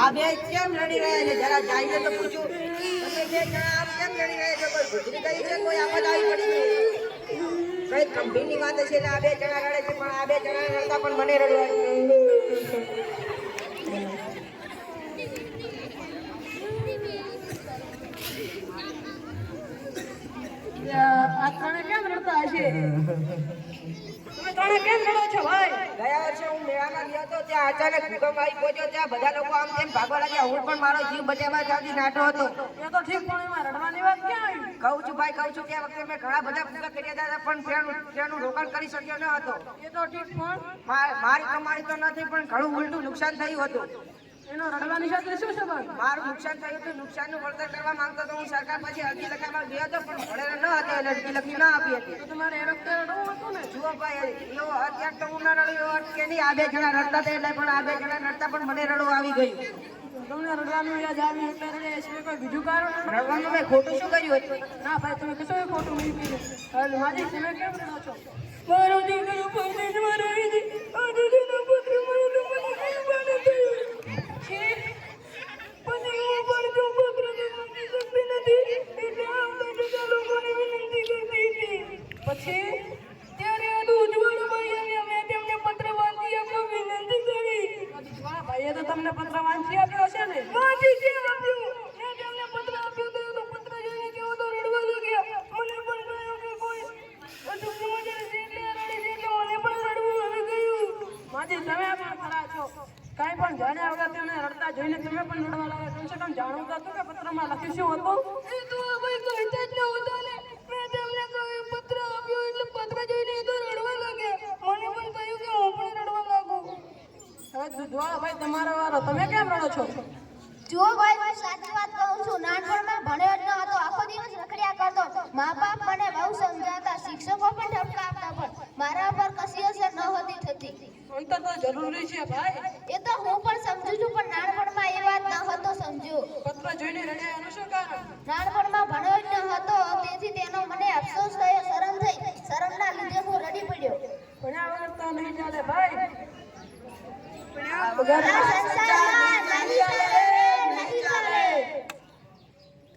આ બે કેમ લડી રહ્યા છે? જરા જાઈને તો પૂછું. તમે બે જણા આમ કેમ લડી રહ્યા છો? કોઈ ગુજરી ગઈ છે? કોઈ આફત આવી પડી છે? કઈ વાત છે ને આ બે જણા લડે છે પણ આ બે જણા લડતા પણ મને રડવા આ ત્રણે કેમ રડતા હશે? તમે ત્રણે કેમ રડો છો ભાઈ? હતો ત્યાં અચાનક ભૂકંપ આવી પહોંચ્યો. ત્યાં બધા લોકો આમ તેમ ભાગવા લાગ્યા. હું પણ મારો જીવ બચાવવા ત્યાંથી નાઠો હતો. એ તો ઠીક પણ એમાં રડવાની વાત ક્યાં આવી? કહું છું ભાઈ કહું છું કે આ વખતે મેં ઘણા બધા ભૂકા કર્યા હતા પણ રોકાણ કરી શક્યો ન હતો. એ તો ઠીક પણ? મારી કમાણી તો નથી પણ ઘણું ઉલટું નુકસાન થયું હતું. એનો રડવાની સાથે શું સંબંધ મારું નુકસાન થયું હતું નુકસાનનું વળતર કરવા માંગતો તો હું સરકાર પાસે અરજી લખાવવા ગયો હતો પણ ભણેલો ન હતો એટલે અરજી લખી ન આપી હતી. તો તમારે એ વખતે રડવું હતું ને? જુઓ ભાઈ એવો અત્યાર તો હું ના રડ્યો એવો કે નહીં. આ બે જણા રડતા હતા એટલે પણ આ બે જણા રડતા પણ મને રડવું આવી ગયું. તમને રડવાનું યાદ આવી એટલે છે કોઈ બીજું કારણ? રડવાનું મેં ખોટું શું કર્યું હતું? ના ભાઈ તમે કશો ખોટું નહીં કર્યું. માજી તમે કેમ રડો છો? મારો દીકરો પરદેશમાં રહે પછી ત્યારે આ દૂધવાળો ભાઈ આવ્યા અમે તેમને પત્ર વાંચી આપવા વિનંતી કરી. દૂધવાળા ભાઈએ તો તમને પત્ર વાંચી આપ્યો છે ને? વાંચી કેમ આપ્યો. મેં તેમને પત્ર આપ્યો તો તો પત્ર જોઈને કેવો તો રડવા લાગ્યા. મને પણ કહ્યું કે કોઈ. બધું સમાચાર છે એટલે રડી છે એટલે મને પણ રડવું આવી ગયું. માજી, તમે પણ ખરા છો. કાંઈ પણ જાણ્યા વગર તેમને રડતા જોઈને તમે પણ રડવા લાગ્યા. કમસે કમ જાણવું તો હતું કે પત્રમાં લખ્યું શું હતું? એ તો હવે કહેતા હવે ભાઈ તમારો વારો. તમે કેમ રડો છો? જો ભાઈ હું સાચી વાત કહું છું નાનપણમાં ભણ્યો જ ન હતો આખો દિવસ રખડ્યા કરતો. મા બાપ મને બહુ સમજાવતા શિક્ષકો પણ મારા પર કશી અસર નહોતી થતી. અંતર તો જરૂરી છે ભાઈ. એ તો હું પણ સમજુ છું પણ નાનપણમાં એ વાત ન હતો સમજ્યો પત્ર જોઈને રડ્યા એનું શું કારણ? નાનપણમાં ભણ્યો જ ન હતો તેથી તેનો મને અફસોસ થયો શરમ થઈ. શરમના લીધે હું રડી પડ્યો. ભણ્યા વગર તો નહીં ચાલે ભાઈ. Pegang.